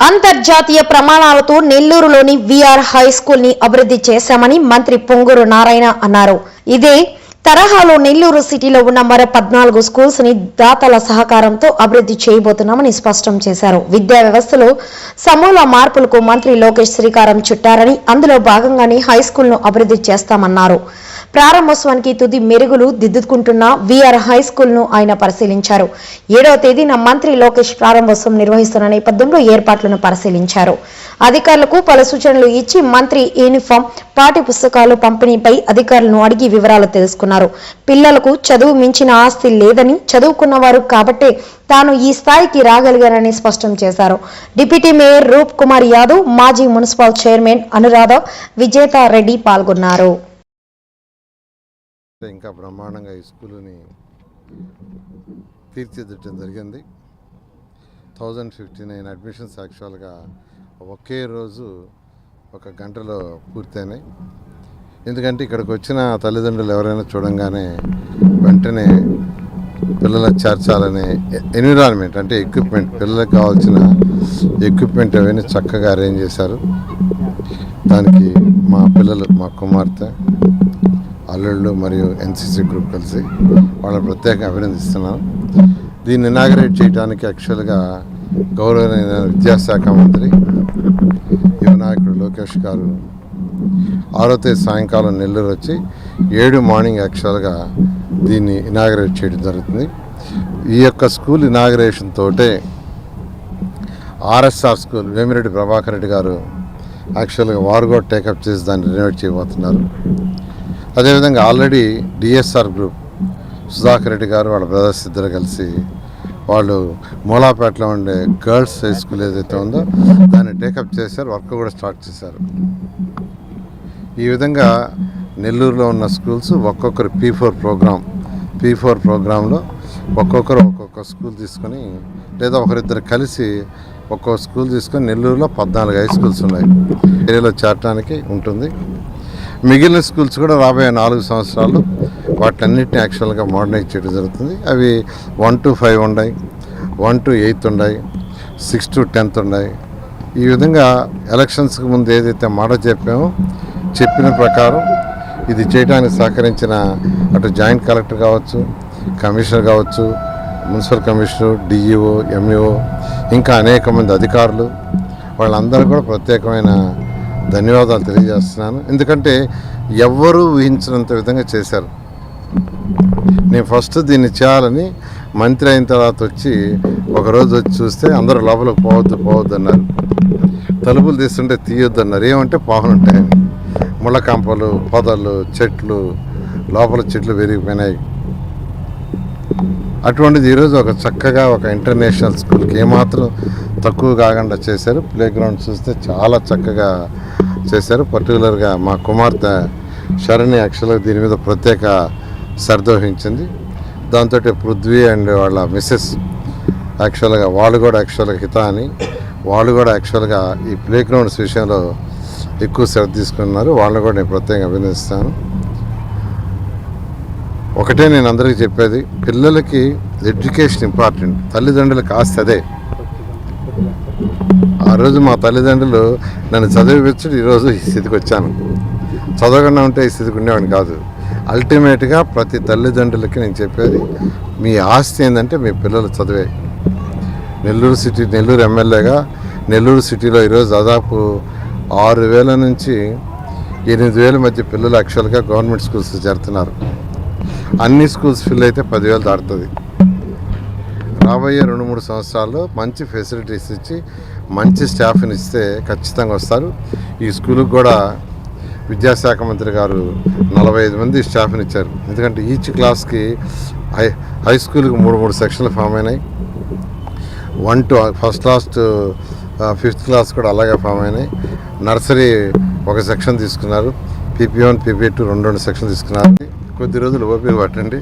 అంతర్జాతీయ ప్రమాణాలతో నెల్లూరులోని విఆర్ హై స్కూల్ని అభివృద్ధి చేశామని మంత్రి పొంగూరు నారాయణ అన్నారు. ఇదే తరహాలో నెల్లూరు సిటీలో ఉన్న మరో పద్నాలుగు స్కూల్స్ని దాతల సహకారంతో అభివృద్ధి చేయబోతున్నామని స్పష్టం చేశారు. విద్యా వ్యవస్థలో సమూల మార్పులకు మంత్రి లోకేష్ శ్రీకారం చుట్టారని అందులో భాగంగానే హై స్కూల్ను అభివృద్ధి చేస్తామన్నారు. ప్రారంభోత్సవానికి తుది మెరుగులు దిద్దుకుంటున్న విఆర్ హై ను ఆయన పరిశీలించారు. ఏడవ తేదీన మంత్రి లోకేష్ ప్రారంభోత్సవం నిర్వహిస్తున్న నేపథ్యంలో ఏర్పాట్లను పరిశీలించారు. అధికారులకు పలు సూచనలు ఇచ్చి మంత్రి యూనిఫామ్ పాఠ్య పుస్తకాలు పంపిణీపై అధికారులను అడిగి వివరాలు తెలుసుకున్నారు. పిల్లలకు చదువు మించిన ఆస్తి లేదని చదువుకున్నవారు కాబట్టే తాను ఈ స్థాయికి రాగలిగానని స్పష్టం చేశారు. డిప్యూటీ మేయర్ రూప్ కుమార్ యాదవ్ మాజీ మున్సిపల్ చైర్మన్ అనురాధ విజేత రెడ్డి పాల్గొన్నారు. ఇంకా బ్రహ్మాండంగా ఈ స్కూల్ని తీర్చిదిద్దడం జరిగింది. థౌజండ్ ఫిఫ్టీ నైన్ అడ్మిషన్స్ యాక్చువల్గా ఒకే రోజు ఒక గంటలో పూర్తయినాయి. ఎందుకంటే ఇక్కడికి వచ్చిన తల్లిదండ్రులు ఎవరైనా చూడంగానే వెంటనే పిల్లల చేర్చాలనే ఎన్విరాన్మెంట్ అంటే ఎక్విప్మెంట్ పిల్లలకు కావాల్సిన ఎక్విప్మెంట్ అవన్నీ చక్కగా అరేంజ్ చేశారు. దానికి మా పిల్లలు మా కుమార్తె అల్లుళ్ళు మరియు ఎన్సీసీ గ్రూప్ కలిసి వాళ్ళని ప్రత్యేకంగా అభినందిస్తున్నాను. దీన్ని ఇనాగరేట్ చేయడానికి యాక్చువల్గా గౌరవనీయ విద్యాశాఖ మంత్రి యువనాయకుడు లోకేష్ గారు ఆరో తేదీ సాయంకాలం నెల్లూరు వచ్చి ఏడు మార్నింగ్ యాక్చువల్గా దీన్ని ఇనాగరేట్ చేయడం జరుగుతుంది. ఈ యొక్క స్కూల్ ఇనాగరేషన్ తోటే ఆర్ఎస్ఆర్ స్కూల్ వేమిరెడ్డి ప్రభాకర్ రెడ్డి గారు యాక్చువల్గా వారు కూడా టేకప్ చేసి దాన్ని రెనోవేట్ చేయబోతున్నారు. అదేవిధంగా already DSR group Sudhakar Reddy గారు వాళ్ళ బ్రదర్స్ ఇద్దరు కలిసి వాళ్ళు మూలాపేటలో ఉండే గర్ల్స్ హై స్కూల్ ఏదైతే ఉందో దాన్ని టేకప్ చేశారు వర్క్ కూడా స్టార్ట్ చేశారు. ఈ విధంగా నెల్లూరులో ఉన్న స్కూల్స్ ఒక్కొక్కరు P four program P four ప్రోగ్రాంలో ఒక్కొక్కరు ఒక్కొక్క స్కూల్ తీసుకొని లేదా ఒకరిద్దరు కలిసి ఒక్కో స్కూల్ తీసుకొని నెల్లూరులో పద్నాలుగు హై స్కూల్స్ ఉన్నాయి. ఏరియాలో చేరడానికి ఉంటుంది. మిగిలిన స్కూల్స్ కూడా రాబోయే నాలుగు సంవత్సరాలు వాటన్నిటిని యాక్చువల్గా మోడర్నైజ్ చేయడం జరుగుతుంది. అవి వన్ టు ఫైవ్ ఉన్నాయి వన్ టు ఎయిత్ ఉన్నాయి సిక్స్ టు టెన్త్ ఉన్నాయి. ఈ విధంగా ఎలక్షన్స్కి ముందు ఏదైతే మాట చెప్పామో చెప్పిన ప్రకారం ఇది చేయడానికి సహకరించిన అటు జాయింట్ కలెక్టర్ కావచ్చు కమిషనర్ కావచ్చు మున్సిపల్ కమిషనర్ డిఈఓ ఎంఈఓ ఇంకా అనేక మంది అధికారులు వాళ్ళందరూ కూడా ప్రత్యేకమైన ధన్యవాదాలు తెలియజేస్తున్నాను. ఎందుకంటే ఎవ్వరూ ఊహించినంత విధంగా చేశారు. నేను ఫస్ట్ దీన్ని చేయాలని మంత్రి అయిన తర్వాత వచ్చి ఒకరోజు వచ్చి చూస్తే అందరూ లోపలికి పోవద్దు పోవద్దు అన్నారు. తలుపులు తీస్తుంటే తీయొద్దు అన్నారు ఏమంటే పావులు ఉంటాయని. ముళ్ళ కంపలు పొదలు చెట్లు లోపల చెట్లు పెరిగిపోయినాయి అటువంటిది ఈరోజు ఒక చక్కగా ఒక ఇంటర్నేషనల్ స్కూల్కి ఏమాత్రం తక్కువ కాకుండా చేశారు. ప్లే గ్రౌండ్ చూస్తే చాలా చక్కగా చేశారు. పర్టికులర్గా మా కుమార్తె శరణి యాక్చువల్గా దీని మీద ప్రత్యేక శ్రద్ధ వహించింది. దాంతో పృథ్వీ అండ్ వాళ్ళ మిస్సెస్ యాక్చువల్గా వాళ్ళు కూడా యాక్చువల్గా హిత అని వాళ్ళు కూడా యాక్చువల్గా ఈ ప్లే గ్రౌండ్స్ విషయంలో ఎక్కువ శ్రద్ధ తీసుకున్నారు. వాళ్ళని కూడా నేను ప్రత్యేకంగా అభినందిస్తాను. ఒకటే నేను అందరికీ చెప్పేది పిల్లలకి ఎడ్యుకేషన్ ఇంపార్టెంట్. తల్లిదండ్రులకు ఆస్తి అదే. ఆ రోజు మా తల్లిదండ్రులు నన్ను చదివించడం ఈరోజు ఈ స్థితికి వచ్చాను. చదవకుండా ఉంటే ఈ స్థితికి ఉండేవాడిని కాదు. అల్టిమేట్గా ప్రతి తల్లిదండ్రులకి నేను చెప్పేది మీ ఆస్తి ఏంటంటే మీ పిల్లలు చదివే. నెల్లూరు సిటీ నెల్లూరు ఎమ్మెల్యేగా నెల్లూరు సిటీలో ఈరోజు దాదాపు ఆరు వేల నుంచి ఎనిమిది వేల మధ్య పిల్లలు యాక్చువల్గా గవర్నమెంట్ స్కూల్స్ చేరుతున్నారు. అన్ని స్కూల్స్ ఫిల్ అయితే పదివేలు దాటుతుంది. రాబోయే రెండు మూడు సంవత్సరాల్లో మంచి ఫెసిలిటీస్ ఇచ్చి మంచి స్టాఫ్ని ఇస్తే ఖచ్చితంగా వస్తారు. ఈ స్కూల్కి కూడా విద్యాశాఖ మంత్రి గారు నలభై ఐదు మంది స్టాఫ్ని ఇచ్చారు. ఎందుకంటే ఈచ్ క్లాస్కి హై హై స్కూల్కి మూడు మూడు సెక్షన్లు ఫామ్ అయినాయి. One to first class fifth class కూడా అలాగే ఫామ్ అయినాయి. నర్సరీ ఒక సెక్షన్ తీసుకున్నారు. పీపీ వన్ పీపీ టూ రెండు రెండు సెక్షన్ తీసుకున్నారు. కొద్ది రోజులు ఓపిక పట్టండి.